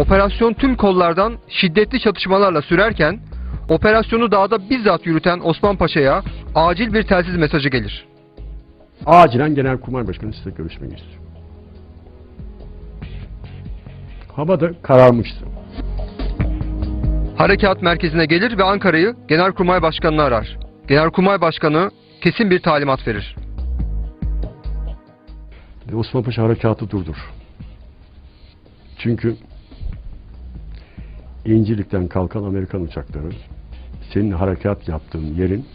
operasyon tüm kollardan şiddetli çatışmalarla sürerken operasyonu dağda bizzat yürüten Osman Paşa'ya acil bir telsiz mesajı gelir. Acilen Genelkurmay Başkanı size görüşmek istiyor. Hava da kararmıştı. Harekat merkezine gelir ve Ankara'yı Genelkurmay Başkanı'nı arar. Genelkurmay Başkanı kesin bir talimat verir. Ve Osman Paşa harekatı durdur. Çünkü İncirlik'ten kalkan Amerikan uçakları senin harekat yaptığın yerin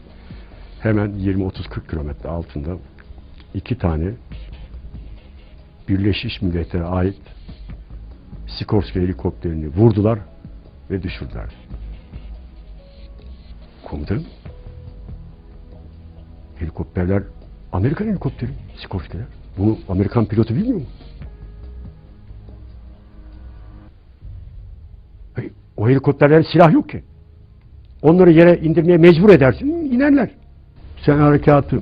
hemen 20-30-40 kilometre altında iki tane Birleşmiş Milletler'e ait Sikorsky helikopterini vurdular ve düşürdüler. Komutanım helikopterler Amerikan helikopteri Sikorsky'ler. Bunu Amerikan pilotu bilmiyor mu? O helikopterlerde silah yok ki. Onları yere indirmeye mecbur edersin, inerler. Sen harekatı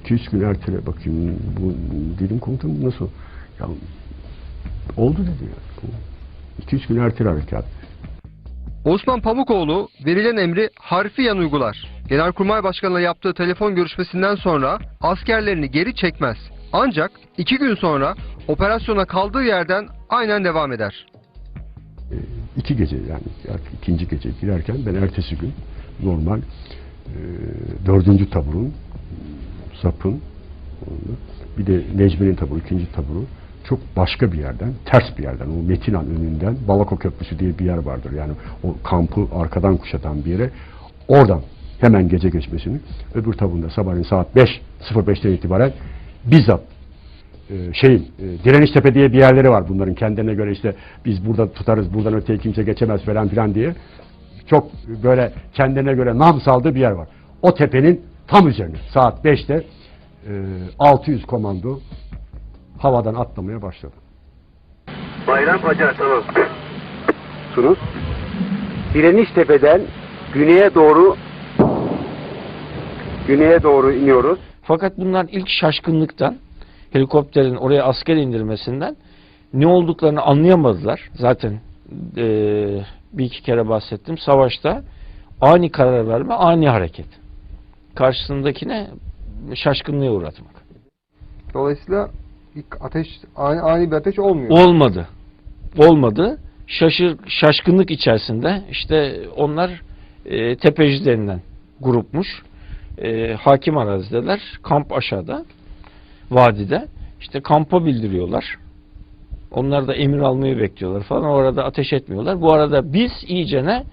200 gün ertele bakayım. Bu dedim komutanım nasıl? Ya oldu dedi ya. 200 gün ertele harekat. Osman Pamukoğlu verilen emri harfiyen uygular. Genelkurmay Başkanı'na yaptığı telefon görüşmesinden sonra askerlerini geri çekmez. Ancak iki gün sonra operasyona kaldığı yerden aynen devam eder. İki gece yani ikinci gece girerken ben ertesi gün normal e, dördüncü taburun sapın bir de Necmi'nin taburu ikinci taburu çok başka bir yerden ters bir yerden o Metinan önünden Balako Köprüsü diye bir yer vardır. Yani o kampı arkadan kuşatan bir yere oradan hemen gece geçmesini öbür taburunda sabahleyin saat 5.05'ten itibaren bizzat şeyin e, direniş tepe diye bir yerleri var bunların kendilerine göre işte biz burada tutarız buradan öteye kimse geçemez falan filan diye çok böyle kendilerine göre nam saldığı bir yer var. O tepenin tam üzerine saat 5'te e, 600 komando havadan atlamaya başladı. Bayram Hacer tamam. Tunus. Direniş Tepe'den güneye doğru güneye doğru iniyoruz. Fakat bunlar ilk şaşkınlıktan, helikopterin oraya asker indirmesinden ne olduklarını anlayamadılar. Zaten eee, bir iki kere bahsettim. Savaşta ani karar verme, ani hareket. Karşısındakine şaşkınlığa uğratmak. Dolayısıyla ilk ateş ani, ani bir ateş olmuyor. Olmadı. Olmadı. Şaşır, şaşkınlık içerisinde işte onlar e, tepeci denilen grupmuş. E, hakim arazideler. Kamp aşağıda. Vadide. İşte kampa bildiriyorlar. Onlar da emir almayı bekliyorlar falan. Orada ateş etmiyorlar. Bu arada biz iyicene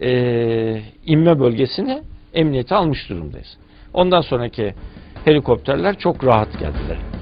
e, inme bölgesini emniyete almış durumdayız. Ondan sonraki helikopterler çok rahat geldiler.